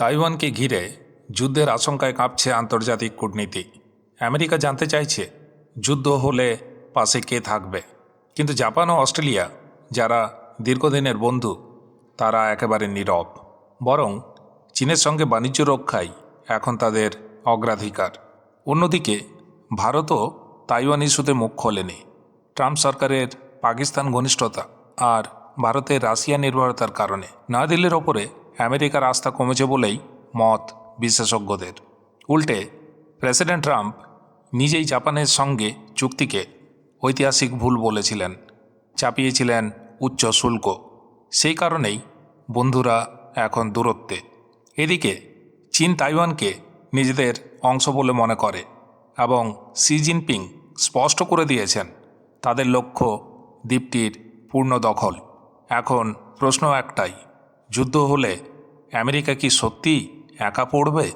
তাইওয়ানকে ঘিরে যুদ্ধের আশঙ্কায় কাঁপছে আন্তর্জাতিক কূটনীতি। আমেরিকা জানতে চাইছে, যুদ্ধ হলে পাশে কে থাকবে। কিন্তু জাপান ও অস্ট্রেলিয়া, যারা দীর্ঘদিনের বন্ধু, তারা একেবারে নীরব। বরং চীনের সঙ্গে বাণিজ্য রক্ষাই এখন তাদের অগ্রাধিকার। অন্যদিকে, ভারতও তাইওয়ান ইস্যুতে মুখ খোলেনি। ট্রাম্প সরকারের পাকিস্তান ঘনিষ্ঠতা আর ভারতের রাশিয়া নির্ভরতার কারণে। নয়াদিল্লির ওপরে আমেরিকার আস্থা কমেছে বলেই মত বিশেষজ্ঞদের। উল্টে, প্রেসিডেন্ট ট্রাম্প নিজেই জাপানের সঙ্গে চুক্তিকে ঐতিহাসিক ভুল বলেছিলেন, চাপিয়েছিলেন উচ্চ শুল্ক। সেই কারণেই বন্ধুরা এখন দূরত্বে। এদিকে, চীন তাইওয়ানকে নিজেদের অংশ বলে মনে করে এবং শি জিনপিং স্পষ্ট করে দিয়েছেন তাদের লক্ষ্য দ্বীপটির পূর্ণ দখল। এখন প্রশ্ন একটাই যুদ্ধ হলে আমেরিকা কি সত্যি একা পড়বে?